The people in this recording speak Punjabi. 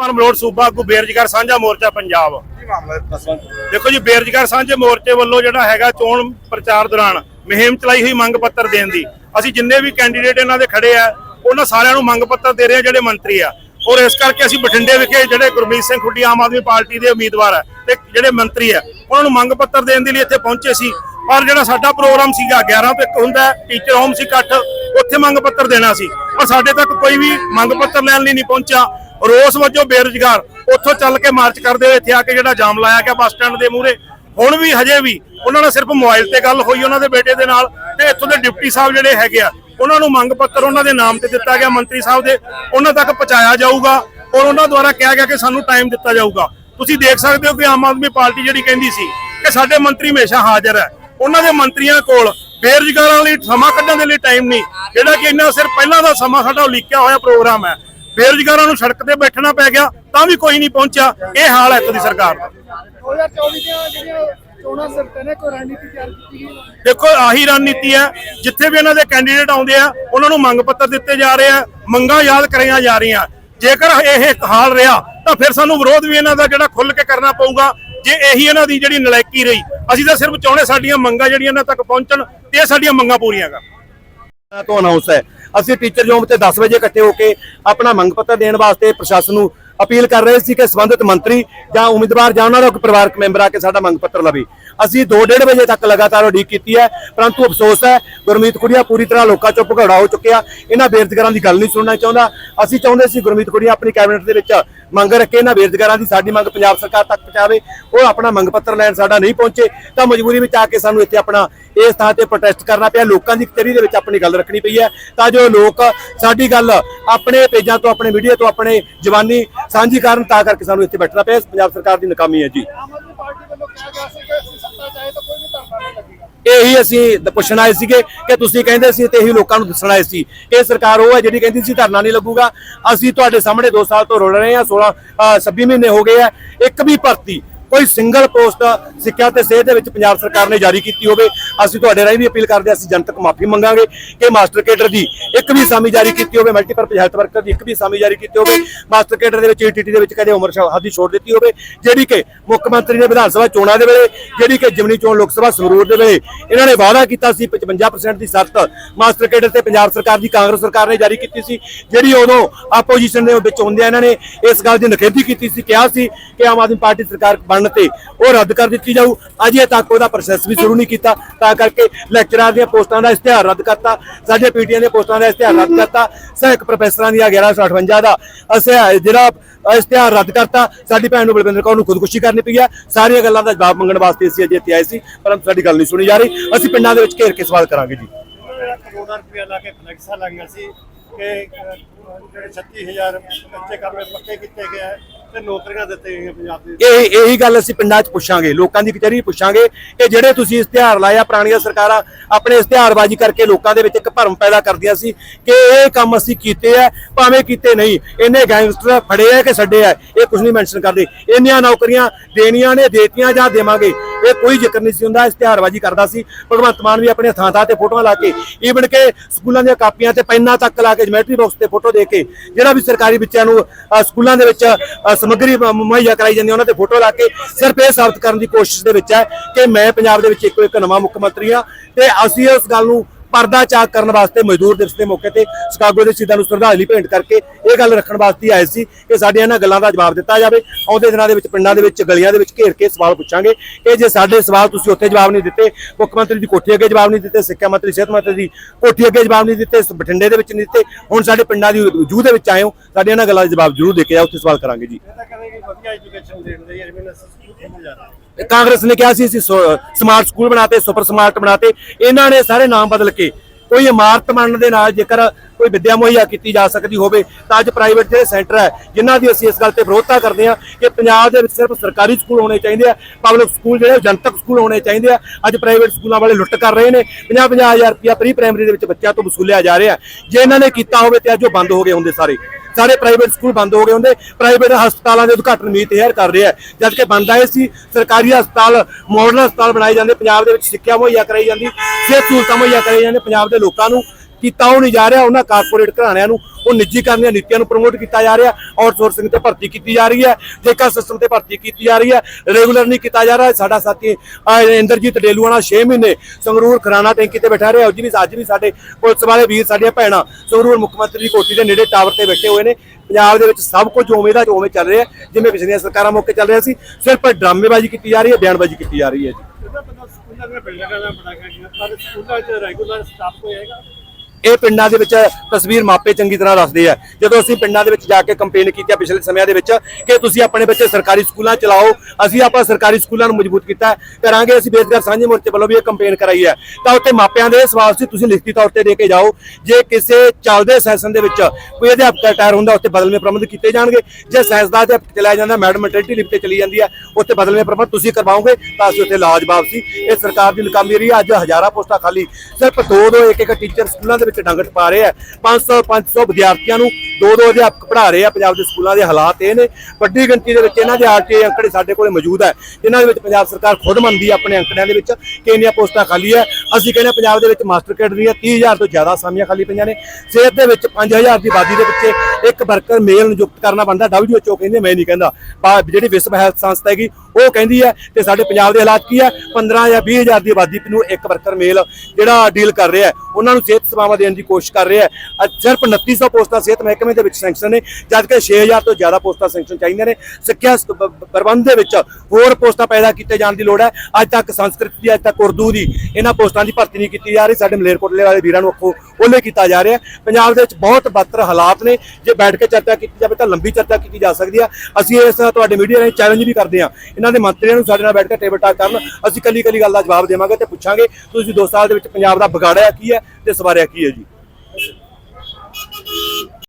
ਭਗਵਾਨ ਮਲੋਟ ਸੂਬਾ ਆਗੂ ਬੇਰੁਜ਼ਗਾਰ ਸਾਂਝਾ ਮੋਰਚਾ ਪੰਜਾਬ। ਕੀ ਮਾਮਲਾ ਹੈ? ਦੇਖੋ ਜੀ ਬੇਰੁਜ਼ਗਾਰ ਸਾਂਝੇ ਮੋਰਚੇ ਵੱਲੋਂ ਜਿਹੜਾ ਹੈਗਾ ਚੋਣ ਪ੍ਰਚਾਰ ਦੌਰਾਨ ਮੁਹਿੰਮ ਚਲਾਈ ਹੋਈ ਮੰਗ ਪੱਤਰ ਦੇਣ ਦੀ। ਅਸੀਂ ਜਿੰਨੇ ਵੀ ਕੈਂਡੀਡੇਟ ਇਹਨਾਂ ਦੇ ਖੜੇ ਆ ਉਹਨਾਂ ਸਾਰਿਆਂ ਨੂੰ ਮੰਗ ਪੱਤਰ ਦੇ ਰਹੇ ਆ ਜਿਹੜੇ ਮੰਤਰੀ ਆ। ਔਰ ਇਸ ਕਰਕੇ ਅਸੀਂ ਬਠਿੰਡੇ ਵਿਖੇ ਜਿਹੜੇ ਗੁਰਮੀਤ ਸਿੰਘ ਖੁੱਡੀ ਆਮ ਆਦਮੀ ਪਾਰਟੀ ਦੇ ਉਮੀਦਵਾਰ ਆ ਤੇ ਜਿਹੜੇ ਮੰਤਰੀ ਆ ਉਹਨਾਂ ਨੂੰ ਮੰਗ ਪੱਤਰ ਦੇਣ ਦੇ ਲਈ ਇੱਥੇ ਪਹੁੰਚੇ ਸੀ। ਪਰ ਜਿਹੜਾ ਸਾਡਾ ਪ੍ਰੋਗਰਾਮ ਸੀਗਾ 11 ਤੋਂ 1 ਹੁੰਦਾ ਟੀਚਰ ਹੋਮ ਸੀ ਇਕੱਠ, ਉੱਥੇ ਮੰਗ ਪੱਤਰ ਦੇਣਾ ਸੀ। ਪਰ ਸਾਡੇ ਤੱਕ ਕੋਈ ਵੀ ਮੰਗ ਪੱਤਰ ਲੈਣ ਲਈ ਨਹੀਂ ਪਹੁੰਚਿਆ। ਰੋਸ ਵਜੋਂ ਬੇਰੁਜ਼ਗਾਰ, ਉੱਥੋਂ ਚੱਲ ਕੇ ਮਾਰਚ ਕਰਦੇ ਹੋਏ ਇੱਥੇ ਆ ਕੇ ਜਿਹੜਾ ਜਾਮ ਲਾਇਆ ਗਿਆ ਬੱਸ ਸਟੈਂਡ ਦੇ ਮੂਹਰੇ। ਹੁਣ ਵੀ, ਹਜੇ ਵੀ, ਉਹਨਾਂ ਨਾਲ ਸਿਰਫ ਮੋਬਾਈਲ ਤੇ ਗੱਲ ਹੋਈ ਉਹਨਾਂ ਦੇ ਬੇਟੇ ਦੇ ਨਾਲ ਤੇ ਇੱਥੋਂ ਦੇ ਡਿਪਟੀ ਸਾਹਿਬ ਜਿਹੜੇ ਹੈਗੇ ਆ, ਉਹਨਾਂ ਨੂੰ ਮੰਗ ਪੱਤਰ ਉਹਨਾਂ ਦੇ ਨਾਮ ਤੇ ਦਿੱਤਾ ਗਿਆ, ਮੰਤਰੀ ਸਾਹਿਬ ਦੇ, ਉਹਨਾਂ ਤੱਕ ਪਹੁੰਚਾਇਆ ਜਾਊਗਾ ਔਰ ਉਹਨਾਂ ਦੁਆਰਾ ਕਿਹਾ ਗਿਆ ਕਿ ਸਾਨੂੰ ਟਾਈਮ ਦਿੱਤਾ ਜਾਊਗਾ। ਤੁਸੀਂ ਦੇਖ ਸਕਦੇ ਹੋ ਕਿ ਆਮ ਆਦਮੀ ਪਾਰਟੀ ਜਿਹੜੀ ਕਹਿੰਦੀ ਸੀ ਕਿ ਸਾਡੇ ਮੰਤਰੀ ਹਮੇਸ਼ਾ ਹਾਜ਼ਰ ਹੈ। ਉਹਨਾਂ ਦੇ ਮੰਤਰੀਆਂ ਕੋਲ ਬੇਰੁਜ਼ਗਾਰਾਂ ਲਈ ਸਮਾਂ ਕੱਢਣ ਦੇ ਲਈ ਟਾਈਮ ਨਹੀਂ। ਜਿਹੜਾ ਕਿ ਇੰਨਾ ਸਿਰ ਪਹਿਲਾਂ ਦਾ ਸਮਾਂ ਸਾਡਾ ਉਲੀਕਿਆ ਹੋਇਆ ਪ੍ਰੋਗਰਾਮ ਹੈ। ਬੇਰੁਜ਼ਗਾਰਾਂ ਨੂੰ ਸੜਕ ਤੇ ਬੈਠਣਾ ਪੈ ਗਿਆ ਤਾਂ ਵੀ ਕੋਈ ਨਹੀਂ ਪਹੁੰਚਿਆ। ਇਹ ਹਾਲ ਹੈ ਇੱਥੋਂ ਦੀ ਸਰਕਾਰ ਦਾ। 2024 ਦੀਆਂ ਜਿਹੜੀਆਂ ਚੋਣਾਂ ਸਿਰ ਤੇ ਨੇ ਕੋਈ ਰਣਨੀਤੀ ਤਿਆਰ ਕੀਤੀ ਹੈ? ਦੇਖੋ ਆਹੀ ਰਣਨੀਤੀ ਹੈ। ਜਿੱਥੇ ਵੀ ਇਹਨਾਂ ਦੇ ਕੈਂਡੀਡੇਟ ਆਉਂਦੇ ਆ ਉਹਨਾਂ ਨੂੰ ਮੰਗ ਪੱਤਰ ਦਿੱਤੇ ਜਾ ਰਹੇ ਆ ਮੰਗਾਂ ਯਾਦ ਕਰਾਈਆਂ ਜਾ ਰਹੀਆਂ। ਜੇਕਰ ਇਹ ਹਾਲ ਰਿਹਾ ਤਾਂ ਫਿਰ ਸਾਨੂੰ ਵਿਰੋਧ ਵੀ ਇਹਨਾਂ ਦਾ ਜਿਹੜਾ ਖੁੱਲ ਕੇ ਕਰਨਾ ਪਊਗਾ। ਜੇ ਇਹੀ ਇਹਨਾਂ ਦੀ ਜਿਹੜੀ ਨਲਾਇਕੀ ਰਹੀ ਅਸੀਂ ਤਾਂ ਸਿਰਫ ਚਾਹੁੰਦੇ ਸਾਡੀਆਂ ਮੰਗਾਂ ਜਿਹੜੀਆਂ ਇਹਨਾਂ ਤੱਕ ਪਹੁੰਚਣ ਤੇ ਇਹ ਸਾਡੀਆਂ ਮੰਗਾਂ ਪੂਰੀਆਂ ਕਰਨ। ਤੋਂ ਅਨਾਉਂਸ ਹੈ, ਅਸੀਂ ਟੀਚਰ ਜੋਮ ਤੇ 10 ਵਜੇ ਇਕੱਠੇ ਹੋ ਕੇ ਆਪਣਾ ਮੰਗ ਪੱਤਰ ਦੇਣ ਵਾਸਤੇ ਪ੍ਰਸ਼ਾਸਨ ਨੂੰ ਅਪੀਲ ਕਰ ਰਹੇ ਸੀ ਕਿ ਸੰਬੰਧਿਤ ਮੰਤਰੀ ਜਾਂ ਉਮੀਦਵਾਰ ਜਾਂ ਉਹਨਾਂ ਦਾ ਕੋਈ ਪਰਿਵਾਰਕ ਮੈਂਬਰ ਆ ਕੇ ਸਾਡਾ ਮੰਗ ਪੱਤਰ ਲਵੇ। ਅਸੀਂ 2:30 ਵਜੇ ਤੱਕ ਲਗਾਤਾਰ ਉਡੀਕ ਕੀਤੀ ਹੈ, ਪਰੰਤੂ ਅਫਸੋਸ ਹੈ, ਗੁਰਮੀਤ ਕੁੜੀਆ ਪੂਰੀ ਤਰ੍ਹਾਂ ਲੋਕਾਂ ਚੋਂ ਭਗੌੜਾ ਹੋ ਚੁੱਕਿਆ। ਇਹਨਾਂ ਬੇਰੁਜ਼ਗਾਰਾਂ ਦੀ ਗੱਲ ਨਹੀਂ ਸੁਣਨਾ ਚਾਹੁੰਦਾ। ਅਸੀਂ ਚਾਹੁੰਦੇ ਸੀ ਗੁਰਮੀਤ ਕੁੜੀਆ ਆਪਣੀ ਕੈਬਨਿਟ ਦੇ ਵਿੱਚ ਮੰਗ ਰੱਖੇ ਇਹਨਾਂ ਬੇਰੁਜ਼ਗਾਰਾਂ ਦੀ, ਸਾਡੀ ਮੰਗ ਪੰਜਾਬ ਸਰਕਾਰ ਤੱਕ ਪਹੁੰਚਾਵੇ, ਉਹ ਆਪਣਾ ਮੰਗ ਪੱਤਰ ਲੈਣ ਸਾਡਾ ਨਹੀਂ ਪਹੁੰਚੇ, ਤਾਂ ਮਜਬੂਰੀ ਵਿੱਚ ਆ ਕੇ ਸਾਨੂੰ ਇੱਥੇ ਆਪਣਾ ਇਸ ਥਾਂ ਤੇ ਪ੍ਰੋਟੈਸਟ ਕਰਨਾ ਪਿਆ, ਲੋਕਾਂ ਦੀ ਕਚਹਿਰੀ ਦੇ ਵਿੱਚ ਆਪਣੀ ਗੱਲ ਰੱਖਣੀ ਪਈ ਹੈ, ਤਾਂ ਜੋ ਲੋਕ ਸਾਡੀ ਗੱਲ ਆਪਣੇ ਪੇਜਾਂ ਤੋਂ, ਆਪਣੇ ਮੀਡੀਆ ਤੋਂ, ਆਪਣੇ ਜਵਾਨੀ ਸਾਂਝੀ ਕਰਨ, ਤਾਂ ਕਰਕੇ ਸਾਨੂੰ ਇੱਥੇ ਬੈਠਣਾ ਪਿਆ ਪੰਜਾਬ ਸਰਕਾਰ ਦੀ ਨਾਕਾਮੀ ਹੈ ਜੀ ਆਮ ਆਦਮੀ ਪਾਰਟੀ ਵੱਲੋਂ ਕਿਹਾ ਗਿਆ ਸੀ ਕਿ ਅਸੀਂ ਸੱਤਾ ਚਾਹੇ ਤਾਂ ਕੋਈ ਵੀ ਧਰਨਾ ਨਹੀਂ ਲੱਗੇਗਾ ਇਹੀ ਅਸੀਂ ਪੁੱਛਣ ਆਏ ਸੀਗੇ ਕਿ ਤੁਸੀਂ ਕਹਿੰਦੇ ਸੀ ਤੇ ਇਹੀ ਲੋਕਾਂ ਨੂੰ ਦੱਸਣ ਆਏ ਸੀ। ਇਹ ਸਰਕਾਰ ਉਹ ਹੈ ਜਿਹੜੀ ਕਹਿੰਦੀ ਸੀ ਧਰਨਾ ਨਹੀਂ ਲੱਗੂਗਾ। ਅਸੀਂ ਤੁਹਾਡੇ ਸਾਹਮਣੇ 2 ਸਾਲ ਤੋਂ ਰੋਲ ਰਹੇ ਹਾਂ 16 ਅ, 26 ਮਹੀਨੇ ਹੋ ਗਏ ਆ। ਇੱਕ ਵੀ ਭਰਤੀ ਕੋਈ ਸਿੰਗਲ ਪੋਸਟ ਸਿੱਖਿਆ ਤੇ ਸਿਹਤ ਦੇ ਵਿੱਚ ਪੰਜਾਬ ਸਰਕਾਰ ਨੇ ਜਾਰੀ ਕੀਤੀ ਹੋਵੇ ਅਸੀਂ ਤੁਹਾਡੇ ਰਾਹੀਂ ਵੀ ਅਪੀਲ ਕਰਦੇ ਹਾਂ, ਅਸੀਂ ਜਨਤਕ ਮਾਫੀ ਮੰਗਾਂਗੇ ਕਿ ਮਾਸਟਰ ਕੇਡਰ ਦੀ ਇੱਕ ਵੀ ਸਾਮੀ ਜਾਰੀ ਕੀਤੀ ਹੋਵੇ ਮਲਟੀਪਰਪਸ ਹੈਲਥ ਵਰਕਰ ਦੀ ਇੱਕ ਵੀ ਸਾਮੀ ਜਾਰੀ ਕੀਤੀ ਹੋਵੇ ਮਾਸਟਰ ਕੇਡਰ ਦੇ ਵਿੱਚ ਈਟੀਟੀ ਦੇ ਵਿੱਚ ਕਦੇ ਉਮਰ ਹੱਦ ਦੀ ਛੋੜ ਦਿੱਤੀ ਹੋਵੇ ਜਿਹੜੀ ਕਿ ਮੁੱਖ ਮੰਤਰੀ ਨੇ ਵਿਧਾਨ ਸਭਾ ਚੋਣਾਂ ਦੇ ਵੇਲੇ ਜਿਹੜੀ ਕਿ ਜਿਮਨੀ ਚੋਣ ਲੋਕ ਸਭਾ ਸੰਗਰੂਰ ਦੇ ਵੇਲੇ ਇਹਨਾਂ ਨੇ ਵਾਅਦਾ ਕੀਤਾ ਸੀ 55% ਦੀ ਸ਼ਰਤ ਮਾਸਟਰ ਕੇਡਰ ਤੇ ਪੰਜਾਬ ਸਰਕਾਰ ਦੀ ਕਾਂਗਰਸ ਸਰਕਾਰ ਨੇ ਜਾਰੀ ਕੀਤੀ ਸੀ ਜਿਹੜੀ ਉਦੋਂ ਆਪੋਜੀਸ਼ਨ ਦੇ ਵਿੱਚ ਹੁੰਦਿਆਂ ਇਹਨਾਂ ਨੇ ਇਸ ਗੱਲ ਦੀ ਨਖੇਦੀ ਕੀਤੀ ਸੀ ਕਿਹਾ ਸੀ ਕਿ ਆਮ ਆਦਮੀ ਪਾਰਟੀ ਸਰਕਾਰ ਬਣਨ ਤੇ ਉਹ ਰੱਦ ਕਰ ਦਿੱਤੀ ਜਾਊ। ਅਜੇ ਤੱਕ ਉਹਦਾ ਪ੍ਰੋਸੈਸ ਵੀ ਸ਼ੁਰੂ ਨਹੀਂ ਕੀਤਾ। ਤਾਂ ਕਰਕੇ ਲੈਕਚਰਾਂ ਦੀਆਂ ਪੋਸਟਾਂ ਦਾ ਇਸ਼ਤਿਹਾਰ ਰੱਦ ਕਰਤਾ। ਸਾਡੇ ਪੀਟੀਆਂ ਦੀਆਂ ਪੋਸਟਾਂ ਦਾ ਇਸ਼ਤਿਹਾਰ ਰੱਦ ਕਰਤਾ। ਸਹਾਇਕ ਪ੍ਰੋਫੈਸਰਾਂ ਦੀਆਂ 1158 ਦਾ ਅਸੀਂ ਜਿਹੜਾ ਇਸ਼ਤਿਹਾਰ ਰੱਦ ਕਰਤਾ, ਸਾਡੀ ਭੈਣ ਨੂੰ ਬਲਵਿੰਦਰ ਕੌਰ ਨੂੰ ਖੁਦਕੁਸ਼ੀ ਕਰਨੀ ਪਈ ਹੈ। ਸਾਰੀਆਂ ਗੱਲਾਂ ਦਾ ਜਵਾਬ ਮੰਗਣ ਵਾਸਤੇ ਅਸੀਂ ਅਜੇ ਇੱਥੇ ਆਏ ਸੀ, ਪਰੰਤੂ ਸਾਡੀ ਗੱਲ ਨਹੀਂ ਸੁਣੀ ਜਾ ਰਹੀ। ਅਸੀਂ ਪਿੰਡਾਂ ਦੇ ਵਿੱਚ ਘੇਰ ਕੇ ਸਵਾਲ ਕਰਾਂਗੇ ਜੀ। ਕਰੋੜਾਂ ਰੁਪਏ ਲਾ ਕੇ ਫਲੈਕਸਾਂ ਲਾਈਆਂ ਸੀ ਕਿ ਜਿਹੜੇ 36000 ਕੱਚੇ ਕੰਮ ਪੱਕੇ ਕੀਤੇ ਗਏ ਤੇ ਨੌਕਰੀਆਂ ਦਿੱਤੇ ਗਈਆਂ ਪੰਜਾਬ ਦੇ ਇਹ ਇਹੀ ਗੱਲ ਅਸੀਂ ਪਿੰਡਾਂ 'ਚ ਪੁੱਛਾਂਗੇ, ਲੋਕਾਂ ਦੀ ਕਚਹਿਰੀ ਪੁੱਛਾਂਗੇ ਕਿ ਜਿਹੜੇ ਤੁਸੀਂ ਇਸ਼ਤਿਹਾਰ ਲਾਇਆ ਪੁਰਾਣੀਆਂ ਸਰਕਾਰਾਂ ਆਪਣੇ ਇਸ਼ਤਿਹਾਰਬਾਜ਼ੀ ਕਰਕੇ ਲੋਕਾਂ ਦੇ ਵਿੱਚ ਇੱਕ ਭਰਮ ਪੈਦਾ ਕਰਦੀਆਂ ਸੀ ਕਿ ਇਹ ਕੰਮ ਅਸੀਂ ਕੀਤੇ ਆ, ਭਾਵੇਂ ਕੀਤੇ ਨਹੀਂ ਇਹਨੇ ਗੈਂਗਸਟਰ ਫੜੇ ਆ ਕਿ ਛੱਡੇ ਆ, ਇਹ ਕੁਝ ਨਹੀਂ ਮੈਂਸ਼ਨ ਕਰਦੇ। ਇੰਨੀਆਂ ਨੌਕਰੀਆਂ ਦੇਣੀਆਂ ਨੇ, ਦੇਤੀਆਂ ਜਾਂ ਦੇਵਾਂਗੇ, ਇਹ ਕੋਈ ਜ਼ਿਕਰ ਨਹੀਂ ਸੀ ਹੁੰਦਾ ਇਸ਼ਤਿਹਾਰਬਾਜ਼ੀ ਕਰਦਾ ਸੀ। ਭਗਵੰਤ ਮਾਨ ਵੀ ਆਪਣੇ ਥਾਂ ਥਾਂ ਤੇ ਫੋਟੋਆਂ ਲਾ ਕੇ ਈਵਨ ਕਿ ਸਕੂਲਾਂ ਦੀਆਂ ਕਾਪੀਆਂ ਤੇ ਪੈਨਾਂ ਤੱਕ ਲਾ ਕੇ ਜਮੈਟਰੀ ਬਾਕਸ ਤੇ ਫੋਟੋ ਦੇ ਕੇ, ਜਿਹੜਾ ਵੀ ਸਰਕਾਰੀ ਬੱਚਿਆਂ ਨੂੰ ਸਕੂਲਾਂ ਦੇ ਵਿੱਚ ਸਮੱਗਰੀ ਮੁਹੱਈਆ ਕਰਾਈ ਜਾਂਦੀ ਹੈ, ਉਹਨਾਂ ਤੇ ਫੋਟੋ ਲਾ ਕੇ ਸਿਰਫ ਇਹ ਸਾਬਤ ਕਰਨ ਦੀ ਕੋਸ਼ਿਸ਼ ਦੇ ਵਿੱਚ ਹੈ ਕਿ ਮੈਂ ਪੰਜਾਬ ਦੇ ਵਿੱਚ ਇੱਕੋ ਇੱਕ ਨਵਾਂ ਮੁੱਖ ਮੰਤਰੀ ਆ ਤੇ ਅਸੀਂ ਉਸ ਗੱਲ ਨੂੰ ਪਰਦਾ ਚਾਕ ਕਰਨ ਵਾਸਤੇ ਮਜ਼ਦੂਰ ਦਿਵਸ ਦੇ ਮੌਕੇ ਤੇ ਸ਼ਿਕਾਗੋ ਦੇ ਸ਼ਹੀਦਾਂ ਨੂੰ ਸ਼ਰਧਾਂਜਲੀ ਭੇਂਟ ਕਰਕੇ ਇਹ ਗੱਲ ਰੱਖਣ ਵਾਸਤੇ ਆਏ ਸੀ ਕਿ ਸਾਡੀਆਂ ਇਹਨਾਂ ਗੱਲਾਂ ਦਾ ਜਵਾਬ ਦਿੱਤਾ ਜਾਵੇ। ਆਉਂਦੇ ਦਿਨਾਂ ਦੇ ਵਿੱਚ, ਪਿੰਡਾਂ ਦੇ ਵਿੱਚ, ਗਲੀਆਂ ਦੇ ਵਿੱਚ ਘੇਰ ਕੇ ਸਵਾਲ ਪੁੱਛਾਂਗੇ। ਕਿ ਜੇ ਸਾਡੇ ਸਵਾਲ ਤੁਸੀਂ ਉੱਥੇ ਜਵਾਬ ਨਹੀਂ ਦਿੱਤੇ, ਮੁੱਖ ਮੰਤਰੀ ਦੀ ਕੋਠੀ ਅੱਗੇ ਜਵਾਬ ਨਹੀਂ ਦਿੱਤੇ, ਸਿੱਖਿਆ ਮੰਤਰੀ, ਸਿਹਤ ਮੰਤਰੀ ਦੀ ਕੋਠੀ ਅੱਗੇ ਜਵਾਬ ਨਹੀਂ ਦਿੱਤੇ ਬਠਿੰਡੇ ਦੇ ਵਿੱਚ ਨਹੀਂ ਦਿੱਤੇ, ਹੁਣ ਸਾਡੇ ਪਿੰਡਾਂ ਦੀ ਜੂਹ ਦੇ ਵਿੱਚ ਆਏ ਹੋ, ਸਾਡੀਆਂ ਇਹਨਾਂ ਗੱਲਾਂ ਦੇ ਜਵਾਬ ਜ਼ਰੂਰ ਦੇ ਕੇ ਜਾਓ ਉੱਥੇ ਸਵਾਲ ਕਰਾਂਗੇ ਜੀ। ਇਹ ਤਾਂ ਕਹਿੰਦੇ ਕਿ ਵਧੀਆ ਐਜੂਕੇਸ਼ਨ ਦੇਣ ਦੇ ਜਿਵੇਂ ਸਕੂਲ ਖੁੱਲ ਜਾ ਰਹੇ ਕਾਂਗਰਸ ਨੇ ਕਿਹਾ ਸੀ, ਅਸੀਂ ਸਮਾਰਟ ਸਕੂਲ ਬਣਾਤੇ ਸੁਪਰ ਸਮਾਰਟ ਬਣਾਤੇ। ਇਹਨਾਂ ਨੇ ਸਾਰੇ ਨਾਮ ਬਦਲ ਕੇ ਕੋਈ ਇਮਾਰਤ ਬਣਨ ਦੇ ਨਾਲ ਜੇਕਰ ਕੋਈ ਵਿੱਦਿਆ ਮੁਹੱਈਆ ਕੀਤੀ ਜਾ ਸਕਦੀ ਹੋਵੇ, ਤਾਂ ਅੱਜ ਪ੍ਰਾਈਵੇਟ ਜਿਹੜੇ ਸੈਂਟਰ ਹੈ, ਜਿਨ੍ਹਾਂ ਦੀ ਅਸੀਂ ਇਸ ਗੱਲ ਤੇ ਵਿਰੋਧਤਾ ਕਰਦੇ ਹਾਂ ਕਿ ਪੰਜਾਬ ਦੇ ਵਿੱਚ ਸਿਰਫ ਸਰਕਾਰੀ ਸਕੂਲ ਹੋਣੇ ਚਾਹੀਦੇ ਆ ਪਬਲਿਕ ਸਕੂਲ ਜਿਹੜੇ ਜਨਤਕ ਸਕੂਲ ਹੋਣੇ ਚਾਹੀਦੇ ਆ। ਅੱਜ ਪ੍ਰਾਈਵੇਟ ਸਕੂਲਾਂ ਵਾਲੇ ਲੁੱਟ ਕਰ ਰਹੇ ਨੇ। 50 ਹਜ਼ਾਰ ਰੁਪਇਆ ਪ੍ਰੀ ਪ੍ਰਾਇਮਰੀ ਦੇ ਵਿੱਚ ਬੱਚਿਆਂ ਤੋਂ ਵਸੂਲਿਆ ਜਾ ਰਿਹਾ। ਜੇ ਇਹਨਾਂ ਨੇ ਕੀਤਾ ਹੋਵੇ ਤੇ ਅੱਜ ਉਹ ਬੰਦ ਹੋ ਗਏ ਹੁੰਦੇ ਸਾਰੇ। ਸਾਰੇ ਪ੍ਰਾਈਵੇਟ ਸਕੂਲ ਬੰਦ ਹੋ ਗਏ ਹੁੰਦੇ। ਪ੍ਰਾਈਵੇਟ ਹਸਪਤਾਲਾਂ ਦੇ ਉਦਘਾਟਨ ਮੀਤ ਹੈਰ ਕਰ ਰਿਹਾ ਜਦ ਕਿ ਬੰਦ ਆਏ ਸੀ, ਸਰਕਾਰੀ ਹਸਪਤਾਲ ਮਾਡਰਨ ਹਸਪਤਾਲ ਬਣਾਏ ਜਾਂਦੇ, ਪੰਜਾਬ ਦੇ ਵਿੱਚ ਸਿੱਖਿਆ ਮੁਹੱਈਆ ਕਰਾਈ ਜਾਂਦੀ, ਸਿਹਤ ਸਹੂਲਤਾਂ ਮੁਹੱਈਆ ਕਰਾਈ ਜਾਂਦੇ ਪੰਜਾਬ ਦੇ ਲੋਕਾਂ ਨੂੰ। ਕੀਤਾ ਉਹ ਨਹੀਂ ਜਾ ਰਿਹਾ, ਉਹਨਾਂ ਕਾਰਪੋਰੇਟ ਘਰਾਣਿਆਂ ਨੂੰ ਉਹ ਨਿੱਜੀਕਰਨ ਦੀਆਂ ਨੀਤੀਆਂ ਨੂੰ ਪ੍ਰਮੋਟ ਕੀਤਾ ਜਾ ਰਿਹਾ ਆਊਟਸੋਰਸਿੰਗ ਤੇ ਭਰਤੀ ਕੀਤੀ ਜਾ ਰਹੀ ਹੈ ਠੇਕਾ ਸਿਸਟਮ ਤੇ ਭਰਤੀ ਕੀਤੀ ਜਾ ਰਹੀ ਹੈ ਰੈਗੂਲਰ ਨਹੀਂ ਕੀਤਾ ਜਾ ਰਿਹਾ, ਸਾਡਾ ਸਾਥੀ ਇੰਦਰਜੀਤ ਡੇਲੂਆਣਾ 6 ਮਹੀਨੇ ਸੰਗਰੂਰ ਖਰਾਣਾ ਟੈਂਕੀ ਤੇ ਬੈਠਾ ਰਿਹਾ ਅੱਜ ਵੀ ਅੱਜ ਵੀ ਸਾਡੇ ਪੁਲਿਸ ਵਾਲੇ ਵੀਰ, ਸਾਡੀਆਂ ਭੈਣਾਂ ਸੰਗਰੂਰ ਮੁੱਖ ਮੰਤਰੀ ਦੀ ਕੋਠੀ ਦੇ ਨੇੜੇ ਟਾਵਰ ਤੇ ਬੈਠੇ ਹੋਏ ਨੇ, ਪੰਜਾਬ ਦੇ ਵਿੱਚ ਸਭ ਕੁਝ ਉਵੇਂ ਦਾ ਉਵੇਂ ਚੱਲ ਰਿਹਾ, ਜਿਵੇਂ ਪਿਛਲੀਆਂ ਸਰਕਾਰਾਂ ਮੌਕੇ ਚੱਲ ਰਿਹਾ ਸੀ, ਸਿਰਫ ਡਰਾਮੇਬਾਜ਼ੀ ਕੀਤੀ ਜਾ ਰਹੀ ਹੈ, ਬਿਆਨਬਾਜ਼ੀ ਕੀਤੀ ਜਾ ਰਹੀ ਹੈ ਜੀ। ਸਕੂਲਾਂ ਦੀਆਂ ਬਿਲਡਿੰਗਾਂ ਦਾ ਬਣਾ ਗਿਆ ਪਰ ਸਕੂਲਾਂ 'ਚ ਰੈਗੂਲਰ ਸਟਾਫ ਕੋਈ ਇਹ ਪਿੰਡਾਂ ਦੇ ਵਿੱਚ ਤਸਵੀਰ ਮਾਪੇ ਚੰਗੀ ਤਰ੍ਹਾਂ ਦੱਸਦੇ ਆ। ਜਦੋਂ ਅਸੀਂ ਪਿੰਡਾਂ ਦੇ ਵਿੱਚ ਜਾ ਕੇ ਕੰਪੇਨ ਕੀਤੀ ਆ ਪਿਛਲੇ ਸਮਿਆਂ ਦੇ ਵਿੱਚ ਕਿ ਤੁਸੀਂ ਆਪਣੇ ਬੱਚੇ ਸਰਕਾਰੀ ਸਕੂਲਾਂ ਚਲਾਓ ਅਸੀਂ ਆਪਾਂ ਸਰਕਾਰੀ ਸਕੂਲਾਂ ਨੂੰ ਮਜ਼ਬੂਤ ਕੀਤਾ ਕਰਾਂਗੇ ਅਸੀਂ ਬੇਰੁਜ਼ਗਾਰ ਸਾਂਝੇ ਮੋਰਚੇ ਵੱਲੋਂ ਵੀ ਇਹ ਕੰਪੇਨ ਕਰਾਈ ਹੈ। ਤਾਂ ਉੱਥੇ ਮਾਪਿਆਂ ਦੇ ਸਵਾਲ ਸੀ, ਤੁਸੀਂ ਲਿਖਤੀ ਤੌਰ ਤੇ ਦੇ ਕੇ ਜਾਓ। ਜੇ ਕਿਸੇ ਚੱਲਦੇ ਸੈਸ਼ਨ ਦੇ ਵਿੱਚ ਕੋਈ ਅਧਿਆਪਕ ਰਿਟਾਇਰ ਹੁੰਦਾ, ਉੱਥੇ ਬਦਲਵੇਂ ਪ੍ਰਬੰਧ ਕੀਤੇ ਜਾਣਗੇ। ਜੇ ਸਾਇੰਸ ਦਾ ਅਧਿਆਪਕ ਚਲਾ ਜਾਂਦਾ, ਮੈਡਮ ਮੈਟਰਨਿਟੀ ਲਿਫਟ ਤੇ ਚਲੀ ਜਾਂਦੀ ਹੈ, ਉੱਥੇ ਬਦਲਵੇਂ ਪ੍ਰਬੰਧ ਤੁਸੀਂ ਕਰਵਾਓਗੇ, ਤਾਂ ਅਸੀਂ ਉੱਥੇ ਲਾਜਵਾਬ ਸੀ ਇਹ ਸਰਕਾਰ ਦੀ ਨਕਾਮੀ ਰਹੀ ਹੈ, ਅੱਜ ਹਜ਼ਾਰਾਂ ਪੋਸਟਾਂ ਖਾਲੀ। ਸਿਰਫ ਦੋ ਦੋ ਇੱਕ ਇੱਕ ਟੀਚਰ ਸਕੂਲਾਂ ਦੇ ਵਿੱਚ ਡੰਗਟ ਪਾ ਰਹੇ ਆ। 500 500 ਵਿਦਿਆਰਥੀਆਂ ਨੂੰ ਦੋ ਦੋ ਅਧਿਆਪਕ ਪੜ੍ਹਾ ਰਹੇ ਆ। ਪੰਜਾਬ ਦੇ ਸਕੂਲਾਂ ਦੇ ਹਾਲਾਤ ਇਹ ਨੇ। ਵੱਡੀ ਗਿਣਤੀ ਦੇ ਵਿੱਚ ਇਹਨਾਂ ਦੇ ਆਰਟੀਆਈ ਅੰਕੜੇ ਸਾਡੇ ਕੋਲੇ ਮੌਜੂਦ ਹੈ ਜਿਨ੍ਹਾਂ ਦੇ ਵਿੱਚ ਪੰਜਾਬ ਸਰਕਾਰ ਖੁਦ ਮੰਨਦੀ ਹੈ ਆਪਣੇ ਅੰਕੜਿਆਂ ਦੇ ਵਿੱਚ ਕਿ ਇੰਨੀਆਂ ਪੋਸਟਾਂ ਖਾਲੀ ਹੈ ਅਸੀਂ ਕਹਿੰਦੇ ਹਾਂ ਪੰਜਾਬ ਦੇ ਵਿੱਚ ਮਾਸਟਰ ਕੈਡਰ ਦੀਆਂ 30000 ਤੋਂ ਜ਼ਿਆਦਾ ਅਸਾਮੀਆਂ ਖਾਲੀ ਪਈਆਂ ਨੇ। ਸਿਹਤ ਦੇ ਵਿੱਚ 5000 ਦੀ ਆਬਾਦੀ ਦੇ ਵਿੱਚ ਇੱਕ ਵਰਕਰ ਮੇਲ ਨਿਯੁਕਤ ਕਰਨਾ ਬਣਦਾ। WHO ਕਹਿੰਦੇ, ਮੈਂ ਨਹੀਂ ਕਹਿੰਦਾ। ਪਾ- ਜਿਹੜੀ ਵਿਸ਼ਵ ਹੈਲਥ ਸੰਸਥਾ ਹੈਗੀ, ਉਹ ਕਹਿੰਦੀ ਹੈ ਤੇ ਸਾਡੇ ਪੰਜਾਬ ਦੇ ਹਾਲਾਤ ਕੀ ਹੈ? 15 ਜਾਂ 20000 ਦੀ ਆਬਾਦੀ ਨੂੰ ਇੱਕ ਵਰਕਰ ਮੇਲ ਜਿਹੜਾ ਡੀਲ ਕਰ ਰਿਹਾ ਉਹਨਾਂ ਨੂੰ ਸਿਹਤ ਸੇਵਾਵਾਂ ਦੇਣ ਦੀ ਕੋਸ਼ਿਸ਼ ਕਰ ਰਿਹਾ ਹੈ। ਅੱਜ ਸਿਰਫ 2900 ਪੋਸਟਾਂ ਸਿਹਤ ਮਹਿਕਮੇ ਦੇ ਵਿੱਚ ਸੈਂਕਸ਼ਨ ਨੇ ਜਦ ਕਿ 6000 ਤੋਂ ਜ਼ਿਆਦਾ ਪੋਸਟਾਂ ਸੈਂਕਸ਼ਨ ਚਾਹੀਦੀਆਂ ਨੇ। ਸਿੱਖਿਆ ਪ੍ਰਬੰਧ ਦੇ ਵਿੱਚ ਹੋਰ ਪੋਸਟਾਂ ਪੈਦਾ ਕੀਤੇ ਜਾਣ ਦੀ ਲੋੜ ਹੈ। ਅੱਜ ਤੱਕ ਸੰਸਕ੍ਰਿਤ ਦੀ, ਅੱਜ ਤੱਕ ਉਰਦੂ ਦੀ, ਇਹਨਾਂ ਪੋਸਟਾਂ ਦੀ ਭਰਤੀ ਨਹੀਂ ਕੀਤੀ ਜਾ ਰਹੀ, ਸਾਡੇ ਮਲੇਰਕੋਟਲੇ ਵਾਲੇ ਵੀਰਾਂ ਨੂੰ ਅੱਖੋਂ ਉਹਲੇ ਕੀਤਾ ਜਾ ਰਿਹਾ ਪੰਜਾਬ ਦੇ ਵਿੱਚ ਬਹੁਤ ਬੱਤਰ ਹਾਲਾਤ ਨੇ। ਜੇ ਬੈਠ ਕੇ ਚਰਚਾ ਕੀਤੀ ਜਾਵੇ ਤਾਂ ਲੰਬੀ ਚਰਚਾ ਕੀਤੀ ਜਾ ਸਕਦੀ ਆ। ਅਸੀਂ ਇਸ ਤੁਹਾਡੇ ਮੀਡੀਆ ਰਾਹੀਂ ਚੈਲੰਜ ਵੀ ਕਰਦੇ ਆ। ਇਹਨਾਂ ਦੇ ਮੰਤਰੀਆਂ ਨੂੰ ਸਾਡੇ ਨਾਲ ਬੈਠ ਕੇ ਟੇਬਲ ਟਾਕ ਕਰਨ। ਅਸੀਂ ਕੱਲੀ ਕੱਲੀ ਗੱਲ ਦਾ ਜਵਾਬ ਦੇਵਾਂਗੇ ਤੇ ਪੁੱਛਾਂਗੇ, ਤੁਸੀਂ 2 ਸਾਲ ਦੇ ਵਿੱਚ ਪੰਜਾਬ ਦਾ ਵਿਗਾੜਿਆ ਕੀ ਹੈ ਤੇ ਸਵਾਰਿਆ ਕੀ ਹੈ ਜੀ?